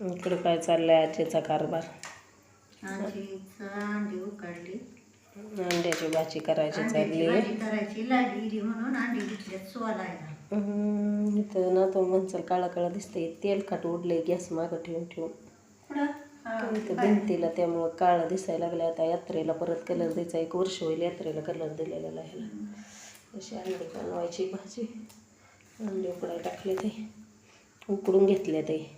इकडे काय चाललंय आजीचा कारभार? आजीचं अंडी उकडली. अंड्याची भाजी करायची चालली. भाजी करायची लागली म्हणून अंडी घेतल्यात सोलायला. हम्म, इथं ना तो म्हणचाल काळा काळा दिसतंय तेल खाट उडलंय गॅस मागं ठेवून ठेवून. इथं भिंतीला त्यामुळं काळं दिसायला लागलं आता यात्रेला परत कलर द्यायचा एक वर्ष होईल यात्रेला कलर दिलेला ह्याला. अशी अंडी बनवायची भाजी. अंडी उकडाय टाकले ते. उकडून घेतले ते.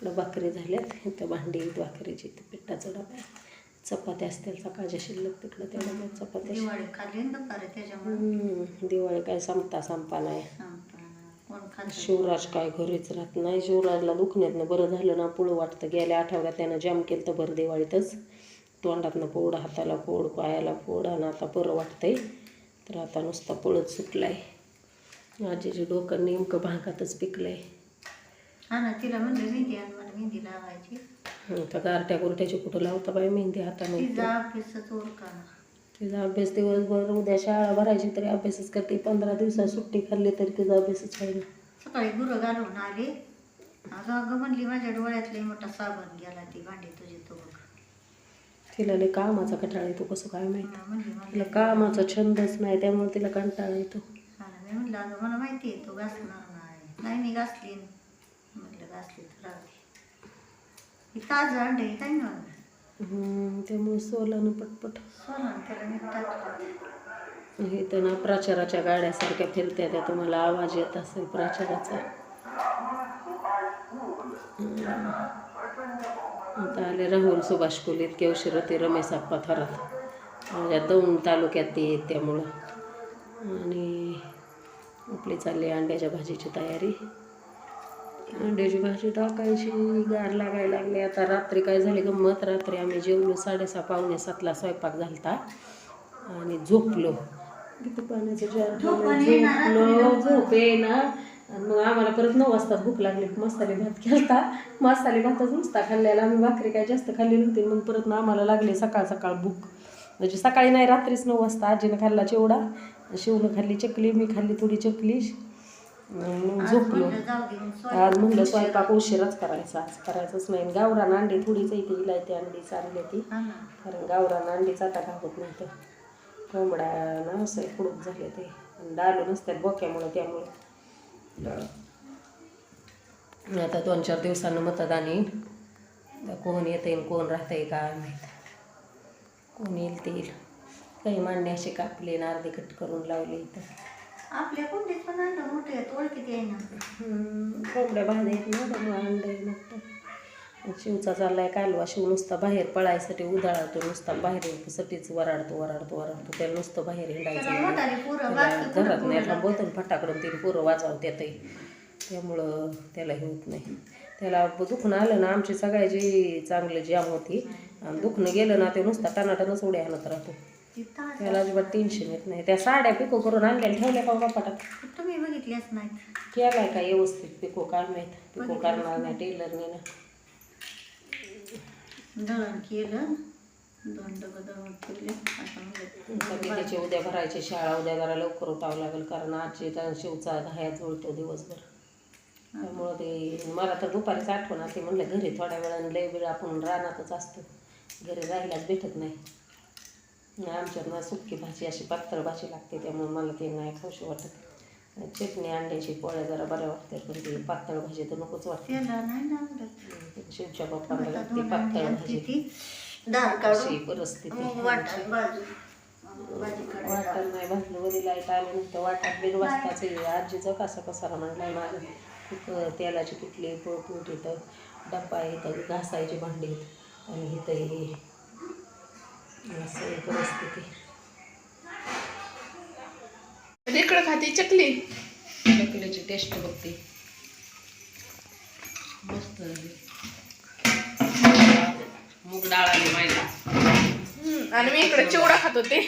इकडं भाकरी झाल्यात इथं भांडी आहेत भाकरीची इथं पिठाचा डबा आहे. चपात्या असतील सकाळच्या शिल्लक तिकडं त्या डब्यात चपात्या दिवाळी काय संपता संपा नाही. शिवराज काय घरीच राहत नाही. शिवराजला दुखण्यातनं बरं झालं ना पुळं वाटतं. गेल्या आठवड्यात त्यानं जाम केलं तर बरं दिवाळीतच. तोंडातनं फोड हाताला फोड पायाला फोड आणि आता बरं वाटतंय. तर आता नुसता पळत सुटलाय. आजीचे डोकं नेमकं भागातच पिकलंय. हा ना तिला म्हणलं मेहंदी आण मला मेहंदी लावायची. हं, तर गारट्या गुरट्याची कुठं लावता बाई मेहंदी हाताने? तिचा अभ्यासच ओरकाना तिचा अभ्यास दिवसभर उद्या शाळा भरायची तरी अभ्यासच करते पंधरा दिवसात सुट्टी खाल्ली तरी तिचा अभ्यासच होईल सकाळी गुरं घालून आले. अगं अगं म्हणली माझ्या डोळ्यातले मोठा साबण गेला ती भांडी तुझी तो बघ तिला लय कामाचा कटाळा येतो कसं काय माहिती? मला म्हणली मला तिला कामाचा छंदच नाही त्यामुळे तिला कंटाळा येतो. मी म्हणलं अगं मला माहिती आहे तू घासणार नाही. नाही मी घासली. तर ही ताजं अंडे काय ना त्यामुळे सोलानं पटपट. सोना त्याला मी टाकलं हे तर ना प्रचाराच्या गाड्यासारख्या फिरत्या त्या तुम्हाला आवाज येत असेल प्रचाराचा. आता आले राहुल सुभाष कोलीत केवशी होते रमेश आप्पा थरात. माझ्या दौंड तालुक्यात ते येत त्यामुळं. आणि आपली चालली अंड्याच्या भाजीची तयारी. अंड्याची भाजी टाकायची गार लागायला लागली. आता रात्री काय झाली गंमत? रात्री आम्ही जेवलो साडेसहा पावणे सातला स्वयंपाक झालता. आणि झोपलो. किती पाण्याचं जार झोपलो. झोप ना मग आम्हाला परत नऊ वाजता भूक लागली. मसाले भात केलता. मसाले भातच नुसता खाल्लेला. आम्ही भाकरी काय जास्त खाल्ली नव्हती. मग परत ना आम्हाला लागली सकाळ सकाळ भूक. म्हणजे सकाळी नाही रात्रीच नऊ वाजता आजीनं खाल्ला चिवडा. शिवनं खाल्ली चकली मी खाल्ली थोडी चकली. मग झोपलो. आज म्हणलं स्वयंपाक उशिराच करायचा आज करायचंच नाही. गावरान अंडी थोडीच इथे हिला ते अंडी चालली ती. ना. कारण गावरान अंडीच आता घावत नाही तर कोंबड्या ना असं कुडूप झाले ते. आणि डालू नसतात बोक्यामुळं त्यामुळं. आता दोन चार दिवसानं मतदान येईल. कोण येतं येईल कोण राहतं आहे काय माहीत. कोण येईल ते येईल. काही मांडणे असे कापले आणि अर्धे कट करून लावले इथं. आपल्या कुंडीत पण अंड मोठे आहेत ओळखीत येईना. कोंबड्या बाहेर येत ना त्यामुळे अंड आहे शिवचा चाललाय कालवा शिव नुसता बाहेर पळायसाठी उधाळतो नुसता बाहेर सटीच वराडतो वराडतो वराडतो. त्याला नुसतं बाहेर हिंडायचं घरात नाही पोरं थांबवतो फटाकडून तीन पोरं वाजवत्यातही त्यामुळं त्याला हे होत नाही. त्याला दुखणं आलं ना आमची सगळ्याची चांगलं जाम होती आणि दुखणं गेलं ना ते नुसता टनाटनच उड्या आणत राहतो. त्याला अजिबात टेन्शन येत नाही. त्या साड्या पिको करून आणल्या ठेवल्या का बापाटात तुम्ही बघितल्याच नाहीत केलाय का व्यवस्थित पिको काय माहीत पिको करणार नाही टेलरने ना. दळण केलं. दोन डबं दळून ठेवले आता आता म्हणलं त्याची उद्या भरायची शाळा उद्या जरा लवकर उठावं लागेल कारण आजची तर शिवचा दह्या जुळतो दिवसभर. त्यामुळं ते मला तर दुपारीच आठवण आली. म्हणलं घरी थोड्या वेळाने लय वेळ आपण रानातच असतो. घरी राहिलाच भेटत नाही. आमच्यात ना सुकी भाजी अशी पातळ भाजी लागते त्यामुळे मला ते नाही खाऊशी वाटत. चटणी अंड्याची पोळ्या जरा बऱ्या वाटतात पण ती पातळ भाजी तर नकोच वाटते. शिवच्या बाप्पाला लागते पातळ भाजी. अशी परिस्थिती वाटत नाही भाजलं वरी लाइट आलं नसतं वाटात बिन वाजताच. आजीचं कसा कसारा म्हणलाय माझं तेलाची पिठली पोळपूट इथं डब्बा इथं घासायची भांडी. आणि इथं हे असं परिस्थिती इकडं खाते चकली. चकलीची टेस्ट बघते. मस्त मूग डाळ आली मैदा हम्म, आणि मी इकडे चिवडा खात होते.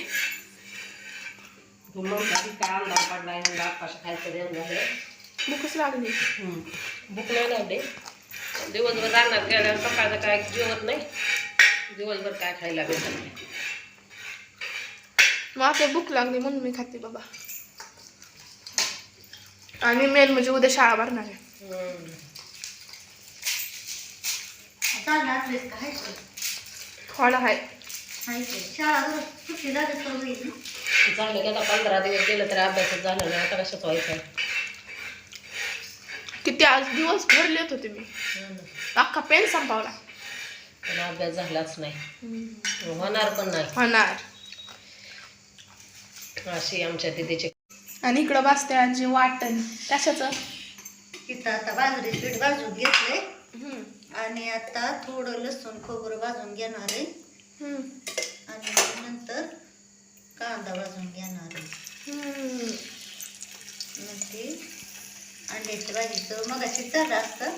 भूकच लागली. भूक नाही दिवसभर रानात गेल्यावर सकाळचं काय जेवत नाही. दिवसभर काय खायला भेटत नाही. मग आता भूक लागली म्हणून मी खाते बाबा. आणि मेन म्हणजे उद्या शाळा भरणार आहे. का? आता पंधरा दिवस गेलं तरी अभ्यासच झालं नाही आता कशात व्हायचं? किती आज दिवस भरलेत होते मी अख्खा पेन संपवला. पण अभ्यास झालाच नाही. होणार पण नाही. होणार. अशी आमच्या दिदीची. आणि इकडं बसते आजी वाटण. कशाचं? तिथं आता बाजरी पीठ भाजून हम्म. आणि आता थोडं लसूण खोबरं भाजून घेणार आहे. हम्म. आणि नंतर कांदा भाजून घेणार आहे. ते अंड्याच्या भाजीचं मग अशी चाललं असतं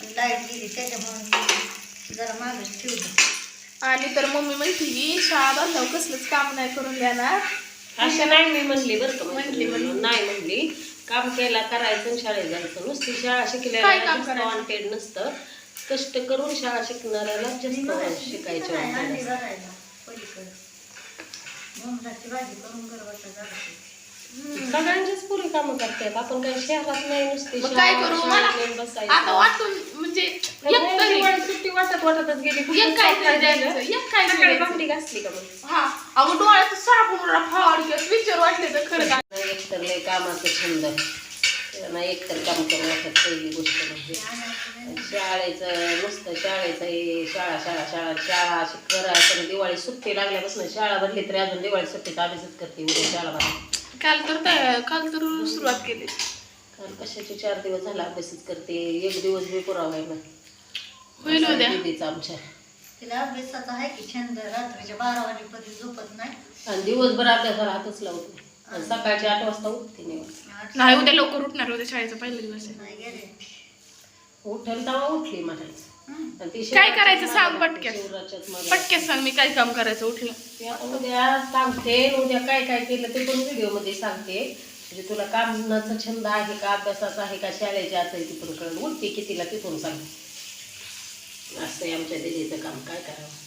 पण लाइट गेली त्याच्यामुळे जरा मागच ठेवलं. आणि तर मम्मी म्हणते की शाळा बांधल्यावर कसलंच काम नाही करून देणार. अशा नाही मी म्हणली बरं का म्हणली. नाही म्हणली. काम केला करायचं शाळेत जायचं. नुसती शाळा करायचं? वॉन्टेड नसतं. कष्ट करून शाळा शिकणाऱ्याला जास्त शिकायचे नाही, अंडी wanted असतं. भरायला पलीकडं. भोमराची भाजी करून गरबाचा झाला सगळ्यांचीच पुरी कामं करतात आपण काही शहरात नाही नुसती काय करू? बसायचं. आता वाटून म्हणजे सुट्टी वाटत वाटतच गेली. एक काय सकाळी. भाकरी घासली का मग? हा. अगं डोळ्यात साबण फाड किंवा स्विचर वाटले तर खरं काय. एकतर लय कामाचं छंद नाही एकतर काम करू वाटत पहिली गोष्ट म्हणजे. शाळेचं नुसतं शाळेचं हे शाळा शाळा शाळा शाळा अशी करा तर दिवाळी सुट्टी लागल्यापासून शाळा भरली तरी अजून दिवाळी सुट्टीत अभ्यासच करते उद्या शाळा भरली काल तर त्या- काल तर सुरुवात केली. कारण कशाचे चार दिवस झाला अभ्यासच करते. एक दिवस बी पुरावा आहे ना. होईल उद्या. दीदीचा आमच्या. तिला अभ्यासाचा आहे की छंद रात्रीच्या बारा वाजेपर्यंत झोपत नाही. आणि दिवसभर अभ्यासाला हातच लावत. नाही आणि सकाळची आठ वाजता उठते आठ नाही उद्या लवकर उठणार उद्या शाळेचा पहिला दिवस आहे. नाही गेले. उठेल तेव्हा उठली म्हणायचं. हं. आणि ती काय करायचं सांग मागं पटक्यात. शिवराच्याच मागं पटक्यात सांग मी काय काम करायचं उठलं. आता उद्या सांगते उद्या काय काय केलं ते पण व्हिडिओमध्ये सांगते. म्हणजे तुला कामाचा छंद आहे का अभ्यासाचा आहे का शाळेच्या आहे ती पण कळलं उठते की तिला तिथून सांग असं आहे आमच्या दिदीचं काम काय करावं.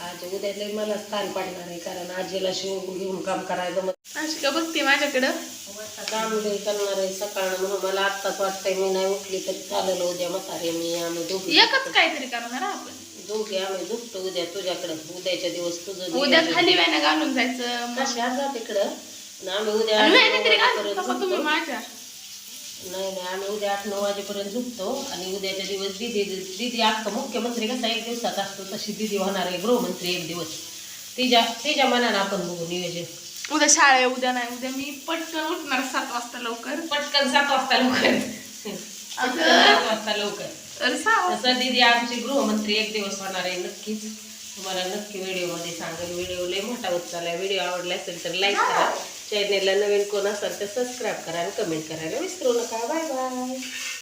आज उद्या लय मला स्थान पाडणार आहे कारण आजीला शिव घेऊन काम करायचं मग अशी का बघते माझ्याकडं? काम लय करणार आहे सकाळ म्हणून मला आत्ताच वाटतंय मी नाही उठली तर चालेल उद्या म्हातारे मी आम्ही दोघी. एकच काहीतरी करणार आपण. दोघे आम्ही झोपतो उद्या तुझ्याकडे. उद्याच्या दिवस तुझं उद्या. खाली व्यानं घालून जायचं. कशा जा तिकडं? आणि आम्ही उद्या तुम्ही. माझ्या. नाही नाही आम्ही उद्या आठ नऊ वाजेपर्यंत झोपतो आणि उद्याच्या दिवस दिदी दिदी आता मुख्यमंत्री कसा एक दिवसात असतो तशी दिदी होणार आहे गृहमंत्री एक दिवस. तिच्या तिच्या मनानं आपण बघू नियोजन. उद्या शाळा उद्या नाही उद्या मी पटकन उठणार सात वाजता लवकर. पटकन सात वाजता लवकर. सात वाजता लवकर. तसं दिदी आमची गृहमंत्री एक दिवस होणार आहे नक्कीच. तुम्हाला नक्की व्हिडिओमध्ये सांगेल व्हिडिओ लय मोठा होत चालला व्हिडिओ आवडला असेल तर लाईक करा. चॅनेलला नवीन कोण असेल तर सबस्क्राईब करा आणि कमेंट करायला विसरू नका. Bye bye